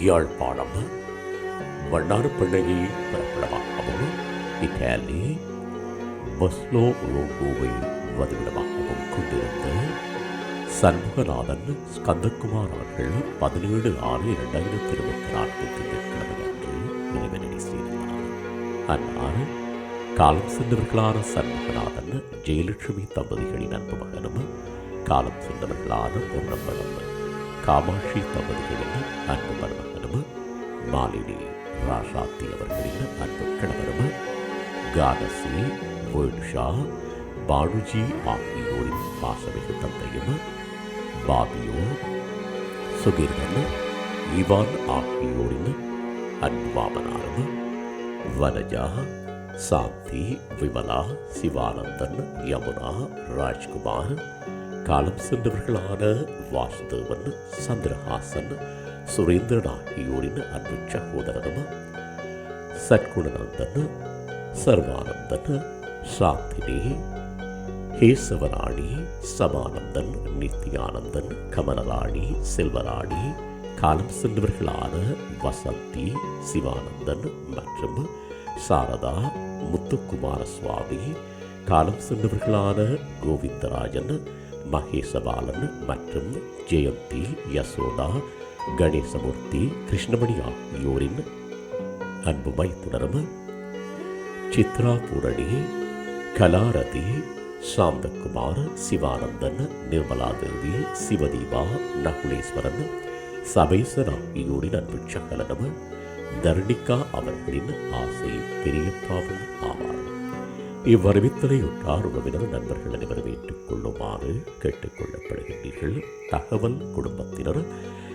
Yazhpanam வண்ணாரப்பள்ளையை பிறப்பிடமாகவும் Italy மஸ்லோ ரோகோவை வதிவிடமாகவும் கொண்டிருந்த சண்முகநாதன் ஸ்கந்தகுமார் அவர்கள் பதினேழு ஆறு இரண்டாயிரத்தி இருபத்தி நான்கு திங்கட்கிழமை அன்று இறைவனடி செய்திருந்தார் அன்னார் காலம் சென்றவர்களான சண்முகநாதன் ஜெயலட்சுமி தம்பதிகளின் அன்பு மகனும் காலம் சென்றவர்களான பொன்னம்பலம் காமாட்சி தம்பதிகளின் அன்பு மாலினி ராசாத்தி அவர்களின் அன்பு கணவரும் கானசி வேர்ஷா பானுஜி ஆகியோரின் பாசமிகு தந்தையும் பாபியோ சுகீர்வன் இவான் ஆகியோரின் அன்பு வனஜா சாந்தி விமலா சிவானந்தன் யமுனா ராஜ்குமார் காலம் சென்றவர்களான வாசுதேவன் சந்திரஹாசன் சுரேந்திரன் ஆகியோரின் அன்பு சகோதரனும்? சத்குணநந்தன் சர்வானந்தன் சாந்தினி கேசவராணி சமானந்தன் நித்யானந்தன் கமலராணி செல்வராணி காலம் சென்றவர்களான வசந்தி சிவானந்தன் மற்றும் சாரதா முத்துக்குமார சுவாமி காலம் சென்றவர்களான கோவிந்தராஜன் மகேசபாலன் மற்றும் ஜெயந்தி யசோதா கணேசமூர்த்தி கிருஷ்ணமணி ஆகியோரின் அன்பு தொடரும் சித்ரா பூரணி கலாரதி சாந்தகுமார் சிவானந்தன் நிர்மலா தேவி சிவதீபா நகுலேஸ்வரன் சபேசன் ஆகியோரின் அன்பு சகலனும் தர்ணிகா அவர்களின் ஆசை பெரியப்பாவும் ஆவார். இவ்வறிவித்தலையொட்டார் உறவினர் நண்பர்கள் அனைவரும் ஏற்றுக்கொள்ளுமாறு கேட்டுக்கொள்ளப்படுகின்றீர்கள். தகவல் குடும்பத்தினர்